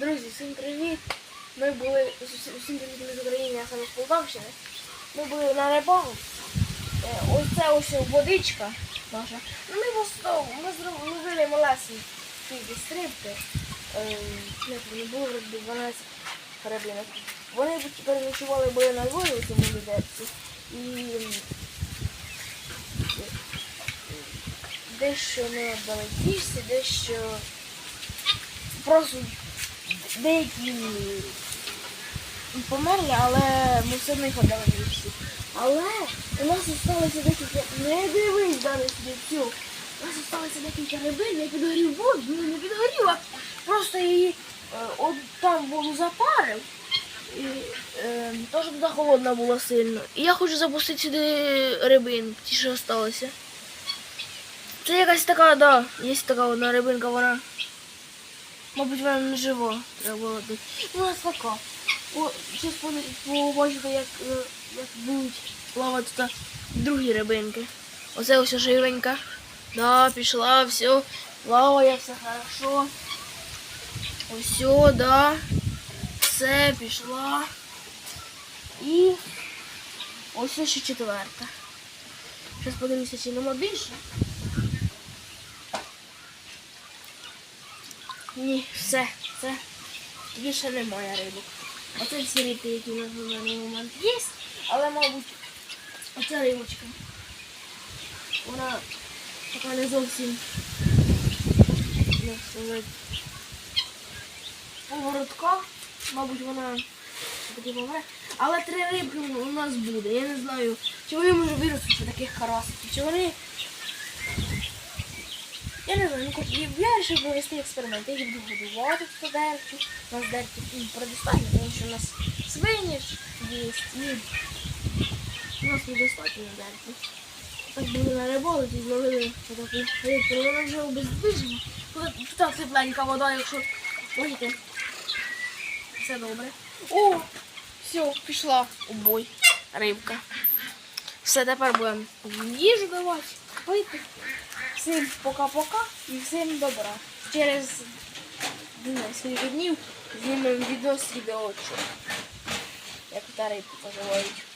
Друзі, всім привіт! Ми були всім привіт з України, а саме з Полтавщини. Ми були на рибалці. Е, Ось це ось водичка наша. Ну, Ми просто ми зробили малесенькі стрибки. Е, вони було вроді 12 рибинок. Вони переночували були на дворі у цьому відерці. І дещо ми віддали дещо просто деякі померли, але ми все одно їх віддали всі. Але у нас залишилося декілька. Не дивись далі сюди цю. У нас залишилося декілька рибин, я підгорів воду, ну не підгорів, а просто її е, от там воду запарив. І е, теж туди холодно було сильно. І я хочу запустити сюди рибин, ті, що залишилися. Це якась така, да, є така одна рибинка, вона. Мабуть, вона не жива. Треба було дати. Ну, вона така. Зараз побачите, як, е, як будуть плавати тут другі рибинки. Оце ось живенька. Да, пішла, все. Плаває, все хорошо. Ось, да. Все, пішла. І ось ще четверта. Зараз подивлюся, чи нема більше. Ні, все, це більше немає рибок. Оце всі рибки, які на даний момент є, але, мабуть, оця рибочка. Вона така не зовсім поворотка. Мабуть, вона таки помре. Але три рибки у нас буде. Я не знаю, чи вони може виростуть таких карасиків, чи вони я не знаю, хоч я вирішив провести експеримент. Я буду годувати в дерті. У нас дерті ну, предостатньо, тому що у нас свині є. І у нас недостатньо дерті. Так були на риболиці, зловили таку рибку, вона вже обездвижена. Тут тепленька вода, якщо бачите. Все добре. О, все, пішла у бой рибка. Все, тепер будемо їжу давати, пити. Всім пока-пока і всім добра. Через не знаю, скільки днів знімемо відео з відео, як рибки поживають.